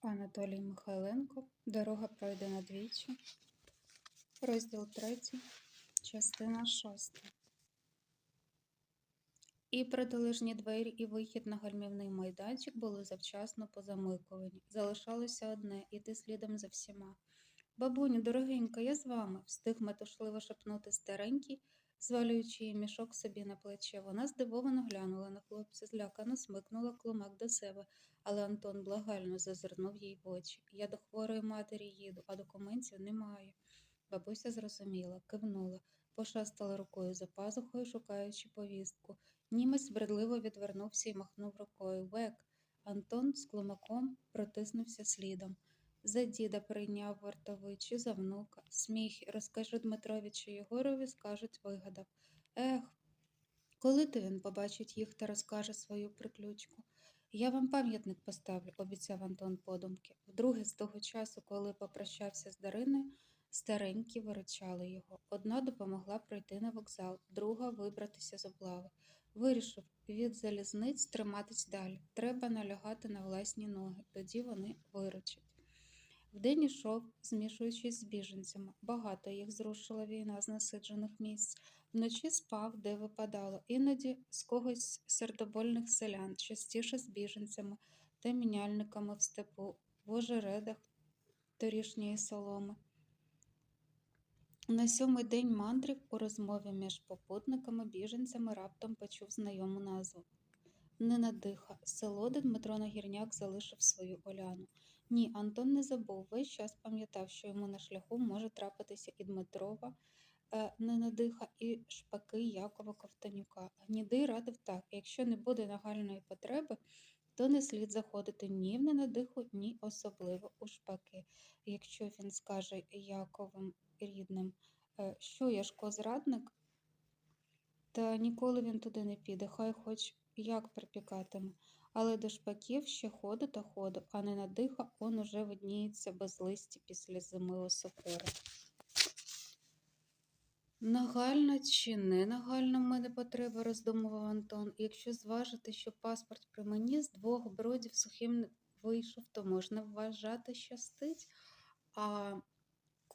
Анатолій Михайленко. Дорога пройдена двічі. Розділ третій, частина шоста. І придолежні двері, і вихід на гальмівний майданчик були завчасно позамикувані. Залишалося одне іти слідом за всіма. Бабуню, дорогенька, я з вами, встиг метушливо шепнути старенький, звалюючи її мішок собі на плече. Вона здивовано глянула на хлопця, злякано смикнула клумак до себе, але Антон благально зазирнув їй в очі. Я до хворої матері їду, а документів немає. Бабуся зрозуміла, кивнула, пошастала рукою за пазухою, шукаючи повістку. Німець бредливо відвернувся і махнув рукою. Век. Антон з клумаком протиснувся слідом. За діда прийняв вартовий чи за внука. Сміх, розкажу Дмитровичу Єгорові, скажуть, вигадав. Ех, коли то він побачить їх та розкаже свою приключку. Я вам пам'ятник поставлю, обіцяв Антон подумки. Вдруге, з того часу, коли попрощався з Дариною, старенькі виручали його. Одна допомогла пройти на вокзал, друга вибратися з облави. Вирішив від залізниць триматись далі. Треба налягати на власні ноги, тоді вони виручать. Вдень ішов, змішуючись з біженцями. Багато їх зрушила війна з насиджених місць. Вночі спав, де випадало, іноді з когось сердобольних селян, частіше з біженцями та міняльниками в степу, в ожередах торішньої соломи. На сьомий день мандрів у розмові між попутниками біженцями раптом почув знайому назву. Ненадиха, село, де Дмитро Нагірняк залишив свою Оляну. Ні, Антон не забув, весь час пам'ятав, що йому на шляху може трапитися і Дмитрова, е, Ненадиха, і шпаки Якова Ковтонюка. Гнідий радив так, якщо не буде нагальної потреби, то не слід заходити ні в Ненадиху, ні особливо у шпаки. Якщо він скаже Яковим рідним, е, що Яшко зрадник, та ніколи він туди не піде, хай хоч як припікатиме. Але до шпаків ще ходу та ходу, а не надиха он уже видніється без листі після зими осокори. Нагальна чи не нагальна в мене потреба, роздумував Антон. Якщо зважити, що паспорт при мені з двох бродів сухим вийшов, то можна вважати, щастить. А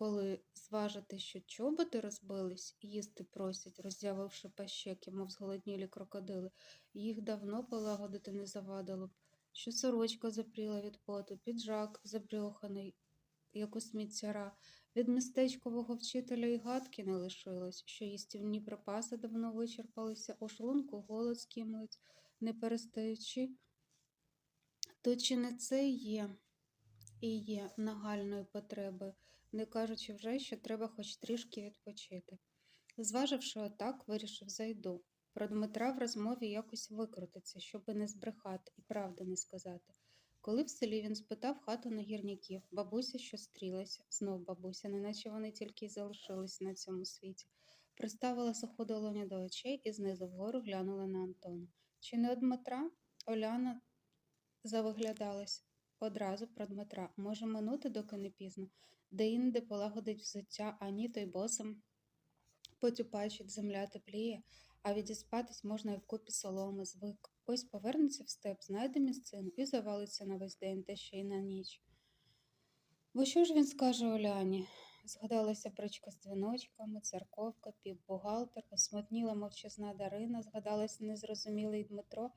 коли зважити, що чоботи розбились, їсти просять, роззявивши пащеки, мов зголоднілі крокодили, їх давно полагодити не завадило б, що сорочка запріла від поту, піджак забрьоханий, як у сміттяра, від містечкового вчителя й гадки не лишилось, що їстівні припаси давно вичерпалися, у шлунку голод скімлить, не перестаючи, то чи не це є і є нагальною потребою, не кажучи вже, що треба хоч трішки відпочити. Зваживши отак, вирішив зайду. Про Дмитра в розмові якось викрутиться, щоби не збрехати і правди не сказати. Коли в селі він спитав хату на гірняків, бабуся, що стрілася, знов бабуся, неначе вони тільки й залишились на цьому світі, приставила суху долоню до очей і знизу вгору глянула на Антона. Чи не од Дмитра? Оляна завиглядалась одразу про Дмитра. Може минути, доки не пізно, де інде полагодить взуття, а ні, то й босом потюпачить, земля тепліє, а відіспатись можна і вкупі соломи, звик. Ось повернеться в степ, знайде місцину і завалиться на весь день, та ще й на ніч. Бо що ж він скаже Оляні? Згадалася бричка з дзвіночками, церковка, півбухгалтер, осмотніла мовчазна Дарина, згадалась незрозумілий Дмитро,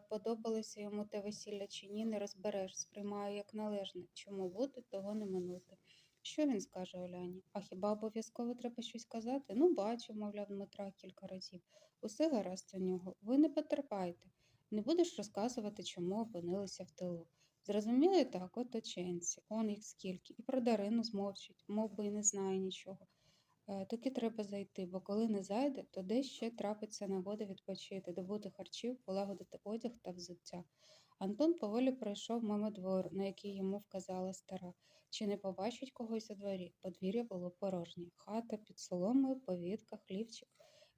подобалося йому те весілля чи ні, не розбереш, сприймає як належне. Чому бути, того не минути. Що він скаже Оляні? А хіба обов'язково треба щось казати? Ну, бачу, мовляв Дмитра кілька разів. Усе гаразд у нього. Ви не потерпайте. Не будеш розказувати, чому опинилися в тилу. Зрозуміли так, от оченці, он їх скільки, і про Дарину змовчить, мов би і не знає нічого. Е, Таки треба зайти, бо коли не зайде, то де ще трапиться нагода відпочити, добути харчів, полагодити одяг та взуття. Антон поволі пройшов мимо двору, на який йому вказала стара. Чи не побачить когось у дворі? Подвір'я було порожнє. Хата під соломою, повітка, хлівчик.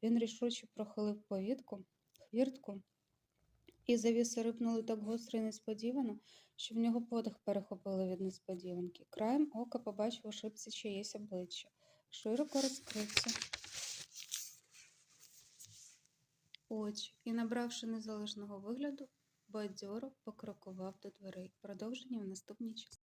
Він рішуче прохилив повітку, хвіртку, і завіси рипнули так гостро і несподівано, що в нього подих перехопили від несподіванки. Краєм ока побачив у шибці чиєсь обличчя. Широко розкрився очі і, набравши незалежного вигляду, бадьоро покрокував до дверей. Продовження в наступній частині.